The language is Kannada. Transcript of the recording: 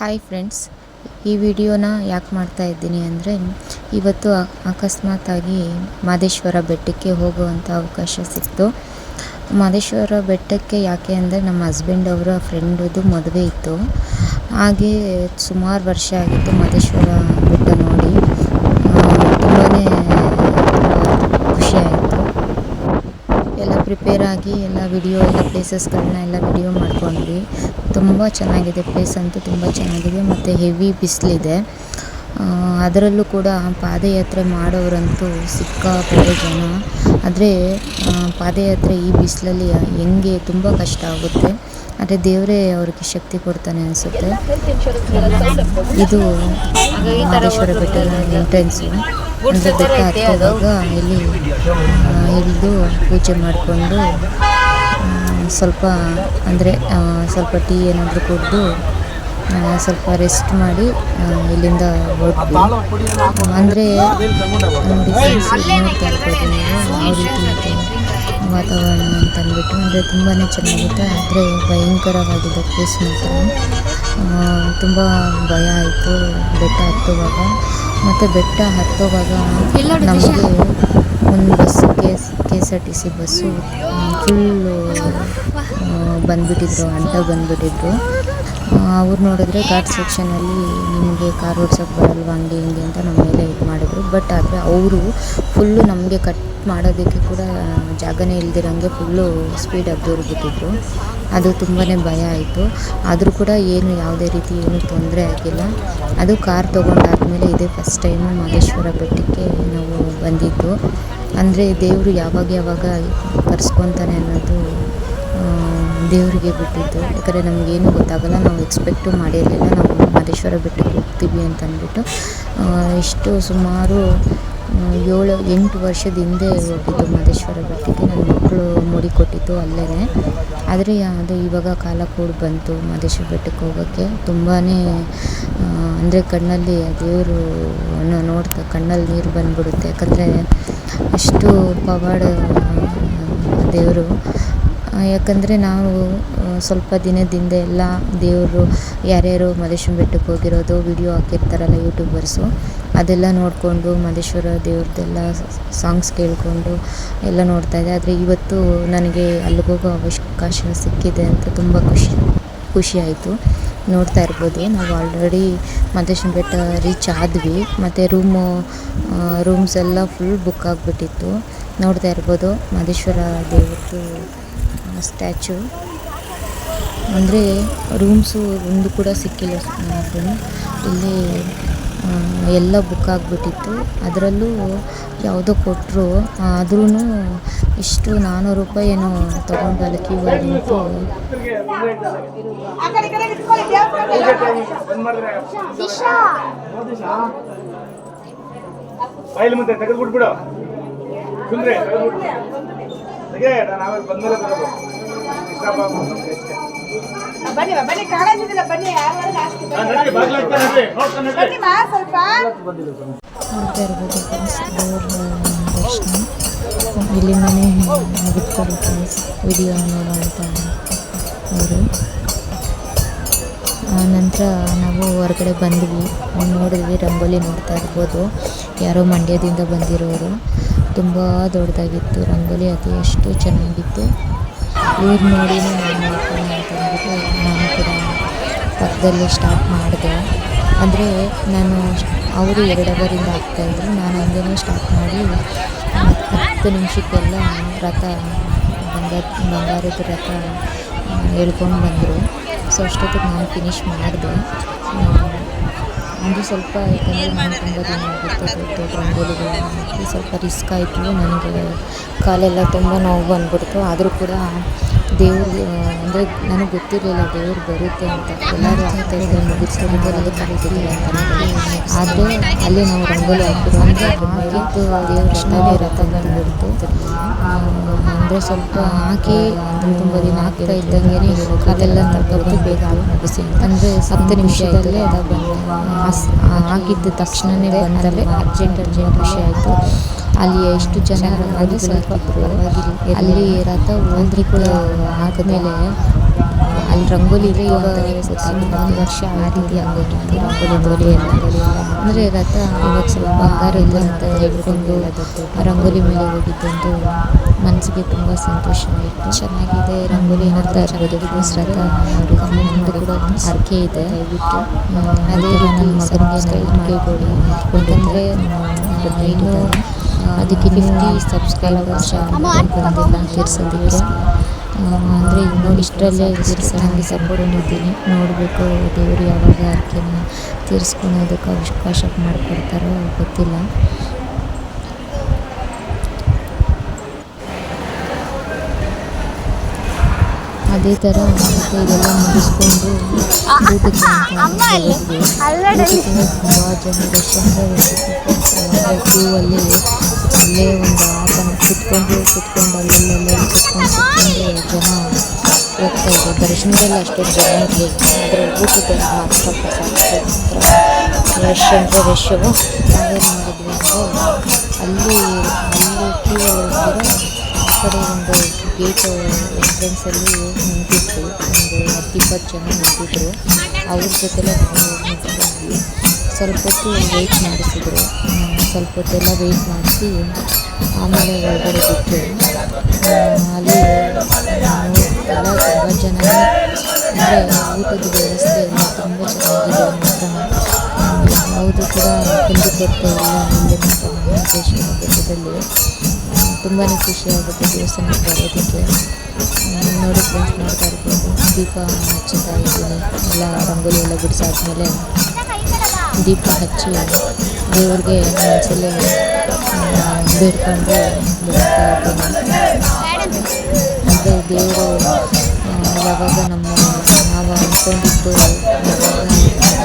ಹಾಯ್ ಫ್ರೆಂಡ್ಸ್ ಈ ವಿಡಿಯೋನ ಯಾಕೆ ಮಾಡ್ತಾ ಇದ್ದೀನಿ ಅಂದರೆ, ಇವತ್ತು ಅಕಸ್ಮಾತಾಗಿ ಮಾದೇಶ್ವರ ಬೆಟ್ಟಕ್ಕೆ ಹೋಗುವಂಥ ಅವಕಾಶ ಸಿಕ್ತು. ಮಾದೇಶ್ವರ ಬೆಟ್ಟಕ್ಕೆ ಯಾಕೆ ಅಂದರೆ, ನಮ್ಮ ಹಸ್ಬೆಂಡ್ ಅವರ ಫ್ರೆಂಡದು ಮದುವೆ ಇತ್ತು. ಹಾಗೆ ಸುಮಾರು ವರ್ಷ ಆಗಿತ್ತು ಮಾದೇಶ್ವರ ಬೆಟ್ಟ ನೋಡಿ. ತುಂಬಾ ಖುಷಿ ಆಯಿತು ಎಲ್ಲ ಪ್ರಿಪೇರ್ ಆಗಿ ಎಲ್ಲ ವಿಡಿಯೋ ಎಲ್ಲ ಪ್ಲೇಸಸ್ಗಳನ್ನ ಎಲ್ಲ ವಿಡಿಯೋ ಮಾಡ್ಕೊಂಡ್ವಿ. ತುಂಬ ಚೆನ್ನಾಗಿದೆ ಪ್ಲೇಸ್ ಅಂತೂ ತುಂಬ ಚೆನ್ನಾಗಿದೆ ಮತ್ತು ಹೆವಿ ಬಿಸಿಲಿದೆ ಅದರಲ್ಲೂ ಕೂಡ ಪಾದಯಾತ್ರೆ ಮಾಡೋರಂತೂ ಸಿಕ್ಕಾಪಟ್ಟೆ ಜನ. ಆದರೆ ಪಾದಯಾತ್ರೆ ಈ ಬಿಸಿಲಲ್ಲಿ ಹೆಂಗೆ ತುಂಬ ಕಷ್ಟ ಆಗುತ್ತೆ. ಆದರೆ ದೇವರೇ ಅವ್ರಿಗೆ ಶಕ್ತಿ ಕೊಡ್ತಾನೆ ಅನಿಸುತ್ತೆ. ಇದು ಮಹದೇಶ್ವರ ಬೆಟ್ಟದ ಎಂಟ್ರೆನ್ಸು ಅಂದರೆ ಬೆಟ್ಟ ಹತ್ತುವಾಗ ಇಲ್ಲಿ ಇಳಿದು ಪೂಜೆ ಮಾಡಿಕೊಂಡು ಸ್ವಲ್ಪ ಅಂದರೆ ಸ್ವಲ್ಪ ಟೀ ಏನಾದರೂ ಕುಡಿದು ಸ್ವಲ್ಪ ರೆಸ್ಟ್ ಮಾಡಿ ಇಲ್ಲಿಂದ ಹೊರಟ್ವಿ ಅಂದರೆ ನೋಡಿ ನೀವು ವಾತಾವರಣ ಅಂತ ಅಂದ್ಬಿಟ್ಟು ಅಂದರೆ ತುಂಬಾ ಚೆನ್ನಾಗಿತ್ತು. ಆದರೆ ಭಯಂಕರವಾಗಿದೆ ಪ್ಲೇಸ್ ಮಾತ್ರ. ತುಂಬ ಭಯ ಆಯಿತು ಬೆಟ್ಟ ಹತ್ತುವಾಗ. ಮತ್ತು ಬೆಟ್ಟ ಹತ್ತೋವಾಗ ನಮಗೆ ಒಂದು bus K S K S R T C bus full ಬಂದುಬಿಟ್ಟಿದ್ರು ಅಡ್ಡ ಬಂದುಬಿಟ್ಟಿದ್ರು. ಅವ್ರು ನೋಡಿದ್ರೆ ಘಾಟ್ ಸೆಕ್ಷನಲ್ಲಿ ನಿಮಗೆ ಕಾರ್ ಓಡ್ಸೋಕ್ಕೆ ಬರಲ್ವಾ, ಹಂಗೆ ಹಿಂಗೆ ಅಂತ ನಮ್ಮ ಮೇಲೆ ಇದು ಮಾಡಿದ್ರು. ಬಟ್ ಆದರೆ ಅವರು ಫುಲ್ಲು ನಮಗೆ ಕಟ್ ಮಾಡೋದಕ್ಕೆ ಕೂಡ ಜಾಗನೇ ಇಲ್ದಿರಂಗೆ ಫುಲ್ಲು ಸ್ಪೀಡಾಗಿ ದೂರ್ಬಿಟ್ಟಿದ್ರು ಅದು ತುಂಬಾ ಭಯ ಆಯಿತು. ಆದರೂ ಕೂಡ ಏನು ಯಾವುದೇ ರೀತಿ ಏನೂ ತೊಂದರೆ ಆಗಿಲ್ಲ. ಅದು ಕಾರ್ ತೊಗೊಂಡಾದಮೇಲೆ ಇದೇ ಫಸ್ಟ್ ಟೈಮು ಮಹೇಶ್ವರ ಬೆಟ್ಟಕ್ಕೆ ನಾವು ಬಂದಿದ್ದು. ಅಂದರೆ ದೇವರು ಯಾವಾಗ ಯಾವಾಗ ಕರ್ಸ್ಕೊತಾನೆ ಅನ್ನೋದು ದೇವರಿಗೆ ಬಿಟ್ಟಿದ್ದು. ಯಾಕಂದರೆ ನಮಗೇನು ಗೊತ್ತಾಗಲ್ಲ, ನಾವು ಎಕ್ಸ್ಪೆಕ್ಟು ಮಾಡಿರಲಿಲ್ಲ, ನಾವು ಮಹದೇಶ್ವರ ಬೆಟ್ಟಕ್ಕೆ ಹೋಗ್ತೀವಿ ಅಂತ ಅಂದ್ಬಿಟ್ಟು ಸುಮಾರು ಏಳು, ಎಂಟು ವರ್ಷದ ಹಿಂದೆ ಹೋಗಿದ್ದು ಮಹದೇಶ್ವರ ಬೆಟ್ಟಕ್ಕೆ. ನನ್ನ ಮಕ್ಕಳು ಮುಡಿ ಕೊಟ್ಟಿದ್ದು ಅಲ್ಲೇ ಆದರೆ ಅದು ಇವಾಗ ಕಾಲ ಕೂಡ ಬಂತು ಮಹದೇಶ್ವರ ಬೆಟ್ಟಕ್ಕೆ ಹೋಗೋಕ್ಕೆ. ತುಂಬಾ ಅಂದರೆ ಕಣ್ಣಲ್ಲಿ ಆ ದೇವರು ನೋಡ್ತಾ, ಕಣ್ಣಲ್ಲಿ ನೀರು ಬಂದುಬಿಡುತ್ತೆ. ಯಾಕಂದರೆ ಅಷ್ಟು ಪವಾಡ ದೇವರು. ಯಾಕಂದರೆ ನಾವು ಸ್ವಲ್ಪ ದಿನದಿಂದ ಎಲ್ಲ ದೇವರು, ಯಾರ್ಯಾರು ಮಲ್ಲೇಶ್ವರ ಬೆಟ್ಟಕ್ಕೆ ಹೋಗಿರೋದು ವಿಡಿಯೋ ಹಾಕಿರ್ತಾರಲ್ಲ ಯೂಟ್ಯೂಬರ್ಸು ಅದೆಲ್ಲ ನೋಡಿಕೊಂಡು ಮಲ್ಲೇಶ್ವರ ದೇವ್ರದ್ದೆಲ್ಲ ಸಾಂಗ್ಸ್ ಕೇಳಿಕೊಂಡು ಎಲ್ಲ ನೋಡ್ತಾಯಿದ್ದೆ ಆದರೆ ಇವತ್ತು ನನಗೆ ಅಲ್ಲಿಗೆ ಹೋಗೋ ಅವಕಾಶ ಸಿಕ್ಕಿದೆ ಅಂತ ತುಂಬ ಖುಷಿ ಖುಷಿಯಾಯಿತು ನೋಡ್ತಾ ಇರ್ಬೋದು, ನಾವು ಆಲ್ರೆಡಿ ಮಲ್ಲೇಶ್ವರ ಬೆಟ್ಟ ರೀಚ್ ಆದ್ವಿ. ಮತ್ತು ರೂಮು ರೂಮ್ಸ್ ಎಲ್ಲ ಫುಲ್ ಬುಕ್ ಆಗಿಬಿಟ್ಟಿತ್ತು. ನೋಡ್ತಾ ಇರ್ಬೋದು ಮಹದೇಶ್ವರ ದೇವ್ರದ್ದು ಸ್ಟ್ಯಾಚು. ಅಂದರೆ ರೂಮ್ಸು ಒಂದು ಕೂಡ ಸಿಕ್ಕಿಲ್ಲ ಫ್ರೆಂಡ್ ಇಲ್ಲಿ ಎಲ್ಲ ಬುಕ್ ಆಗಿಬಿಟ್ಟಿತ್ತು. ಅದರಲ್ಲೂ ಯಾವುದೋ ಕೊಟ್ಟರು ಆದ್ರೂ ಇಷ್ಟು ನಾನ್ನೂರು ರೂಪಾಯಿ ಏನೋ ತೊಗೊಂಡು ಅಲ್ಲಿ ಕ್ಯೂವಲ್ಲಿ ನಿಂತು. ಮುಂದೆ ಸುಂದ್ರೆ ತೆಗೆ ನಾನು ಆಮೇಲೆ ಬಂದ್ಮೇಲೆ ಬರೋದು ಇಷ್ಟಪ್ಪ. ಬನ್ನಿ ಬನ್ನಿ ಬನ್ನಿ ಬನ್ನಿ. ಮಾ ಸ್ವಲ್ಪ. ನೋಡ್ತಾ ಇರ್ಬೋದು ಇಲ್ಲಿಂದನೇ ವಿಡಿಯೋ ನೋಡುವಂಥ ಅವರು ನಂತರ ನಾವು ಹೊರಗಡೆ ಬಂದ್ವಿ. ನೋಡಿದ್ವಿ, ರಂಗೋಲಿ ನೋಡ್ತಾ ಇರ್ಬೋದು. ಯಾರೋ ಮಂಡ್ಯದಿಂದ ಬಂದಿರೋರು. ತುಂಬ ದೊಡ್ಡದಾಗಿತ್ತು ರಂಗೋಲಿ, ಅದು ಎಷ್ಟು ಚೆನ್ನಾಗಿತ್ತು. ಇವ್ರು ನೋಡಿ ನಾನು ಮಾಡ್ತೀನಿ ಅಂತ ಅಂದ್ಬಿಟ್ಟು ನಾನು ಕೂಡ ಪಕ್ಕದಲ್ಲಿ ಸ್ಟಾರ್ಟ್ ಮಾಡಿದೆ. ಅಂದರೆ ನಾನು ಅವರು ಎರಡು ಅವರಿಂದ ಆಗ್ತಾಯಿದ್ರು ನಾನು ಹಂಗೇ ಸ್ಟಾರ್ಟ್ ಮಾಡಿ ಹತ್ತು ನಿಮಿಷಕ್ಕೆಲ್ಲ ರಥ ಬಂಗಾರ, ಬಂಗಾರದ ರಥ ಹೇಳ್ಕೊಂಡು ಬಂದರು. ಸೊ ಅಷ್ಟೊತ್ತಿಗೆ ನಾನು ಫಿನಿಷ್ ಮಾಡಿದೆ. ಅದು ಸ್ವಲ್ಪ ಯಾಕಂದರೆ ನಾನು ತುಂಬ ದಿನ ದೊಡ್ಡ ರಂಗೋಲಿಗಳನ್ನ ಸ್ವಲ್ಪ ರಿಸ್ಕ್ ಆಯಿತು. ನನಗೆ ಕಾಲೆಲ್ಲ ತುಂಬ ನೋವು ಬಂದ್ಬಿಡ್ತು. ಆದರೂ ಕೂಡ ದೇವ್ರಿಗೆ ಅಂದರೆ ನನಗೆ ಗೊತ್ತಿರಲಿಲ್ಲ ದೇವ್ರು ಬರುತ್ತೆ ಅಂತ. ಎಲ್ಲರೂ ಆಗ್ತಾ ಇದ್ದಾರೆ ಮುಗಿಸ್ಕೊಂಡು ಕರೀತಿದ್ರು ಅಂತ ಆದರೆ ಅಲ್ಲಿ ನಾವು ರಂಗೋಲಿ ಹಾಕಿದ್ರು ಅಂದರೆ ಹಾಕಿದ್ದು ದೇವ್ರ ಇರುತ್ತೆ ಅಂತ ಅಂದರೆ ಸ್ವಲ್ಪ ಹಾಕಿ ತುಂಬ ದಿನ ಹಾಕ್ತಾ ಇದ್ದಂಗೆ ಅದೆಲ್ಲ ತಗೊಬಂದು ಬೇಗ ಮುಗಿಸಿ ಅಂದರೆ ಹತ್ತು ನಿಮಿಷದಲ್ಲೇ ಅದು ಬಂದು ಹಾಕಿದ್ದ ತಕ್ಷಣವೇ ಬಂದಲ್ಲೇ ಅರ್ಜೆಂಟ್ ಅರ್ಜೆಂಟ್ ವಿಷಯ ಆಯಿತು. ಅಲ್ಲಿ ಎಷ್ಟು ಜನ ಸ್ವಲ್ಪ ಅಲ್ಲಿ ರಥ ಹೋದ್ರಿ ಕೂಡ ಆದಮೇಲೆ ಅಲ್ಲಿ ರಂಗೋಲಿ ಇದೆ ಇವಾಗ ಒಂದು ವರ್ಷ ಆ ರೀತಿ ಆಗೋಗಿತ್ತು ರಂಗೋಲಿ ರಂಗೋಲಿ ಎಲ್ಲ ಅಂದರೆ ರಥ ಇವಾಗ ಸ್ವಲ್ಪ ಬಂಗಾರ ಇಲ್ಲ ಅಂತ ಹೇಳ್ಕೊಂಡು ಅದಕ್ಕೆ ರಂಗೋಲಿ ಮೇಲೆ ಹೋಗಿದ್ದಂತೂ ಮನಸ್ಸಿಗೆ ತುಂಬ ಸಂತೋಷ ಆಯಿತು. ಚೆನ್ನಾಗಿದೆ ರಂಗೋಲಿ ನೋಡ್ತಾ ಇರ್ಬೋದು ರಥ ಮುಂದೆ ಕೂಡ ಹರಕೆ ಇದೆ. ದಯವಿಟ್ಟು ಅದೇ ನನ್ನ ಮಗನಿಗೆ ಯಾಕಂದರೆ ಇನ್ನು ಅದಕ್ಕೆ ಫಿಫ್ಟಿ ಸಬ್ಸ್ಕ್ರೈಬರ್ಸ್ ಬಂದಿಲ್ಲ ತೀರ್ಸೋದಕ್ಕೆ ಅಂದರೆ ಇನ್ನು ಇಷ್ಟರಲ್ಲೇ ತೀರ್ಸ ನನಗೆ ಸಪೋರ್ಟ್ ಇದ್ದೀನಿ ನೋಡಬೇಕು ದೇವರು ಯಾವಾಗ ಅರ್ಕೆನ ತೀರಿಸ್ಕೊಳೋದಕ್ಕೆ ಅವಕಾಶ ಮಾಡಿಕೊಡ್ತಾರೋ ಗೊತ್ತಿಲ್ಲ. ಅದೇ ಥರ ಮತ್ತೆ ಇದೆಲ್ಲ ಮುಗಿಸ್ಕೊಂಡು ಊಟಕ್ಕೆ ತುಂಬ ಜನ ರಶ್ ಅಂದರೆ ಕ್ಯೂ ಅಲ್ಲಿ ಅಲ್ಲೇ ಒಂದು ಆಟ ಕುತ್ಕೊಂಡು ಕುತ್ಕೊಂಡು ಅಲ್ಲಲ್ಲೇ ಕುತ್ಕೊಂಡು ಕುತ್ಕೊಂಡು ಜನ ಹೋಗ್ತಾ ಇದ್ದಾರೆ ದರ್ಶನದಲ್ಲಿ ಅಷ್ಟೊಂದು ಜನ ಇರಲಿಲ್ಲ. ಆದರೆ ಊಟದ ಮಾತ್ರ ರಶ್ ಅಂದರೆ ರಶ್ಶು ನಾವೇನು ಮಾಡಿದ್ವಿ ಅಂದರೆ ಅಲ್ಲಿ ಅಲ್ಲಿ ಆ ಕಡೆ ಒಂದು ಗೇಟ್ ಎಂಟ್ರೆನ್ಸಲ್ಲಿ ನಿಂತಿತ್ತು. ಒಂದು ಹತ್ತು ಇಪ್ಪತ್ತು ಜನ ನಿಂತಿದ್ರು. ಅವ್ರ ಜೊತೆಲೆ ಸ್ವಲ್ಪ ಹೊತ್ತು ವೆಯ್ಟ್ ಮಾಡಿಸಿದ್ರು. ಸ್ವಲ್ಪ ಹೊತ್ತೆಲ್ಲ ವೆಯ್ಟ್ ಮಾಡಿಸಿ ಆಮೇಲೆ ಒಳಗಡೆ ಬಿಟ್ಟು ಅಲ್ಲಿ ಎಲ್ಲ ತುಂಬ ಜನ, ಅಂದರೆ ಊಟದ ವ್ಯವಸ್ಥೆ ಎಲ್ಲ ತುಂಬ ಚೆನ್ನಾಗಿದೆ ಅಂತ ಯಾವುದು ಕೂಡ ಕುಂದು ಕೊರತೆ ಇಲ್ಲ ಇಲ್ಲಿನ ಮಹಾಂತೇಶ್ವರ ಬೆಟ್ಟದಲ್ಲಿ. ತುಂಬಾ ಖುಷಿಯಾಗುತ್ತೆ ದೇವಸ್ಥಾನಕ್ಕೆ ಬರೋದಕ್ಕೆ. ನೋಡಿ ಫ್ರೆಂಡ್ಸ್ ನೋಡ್ತಾ ಇರ್ಬೋದು, ದೀಪ ಹಚ್ಚುತ್ತಾ ಇದ್ದೀನಿ ಎಲ್ಲ ರಂಗೋಲಿ ಎಲ್ಲ ಬಿಡಿಸಾದ್ಮೇಲೆ ದೀಪ ಹಚ್ಚಿ ದೇವ್ರಿಗೆ ಮನಸ್ಸಲ್ಲೇ ಬೇಡ್ಕೊಂಡು ಬಿಡ್ತಾ ಇದ್ದೀನಿ. ಅಂದರೆ ದೇವರು ಯಾವಾಗ ನಮ್ಮ ನಾವು ಅಂದ್ಕೊಂಡಿದ್ದು, ಯಾವಾಗ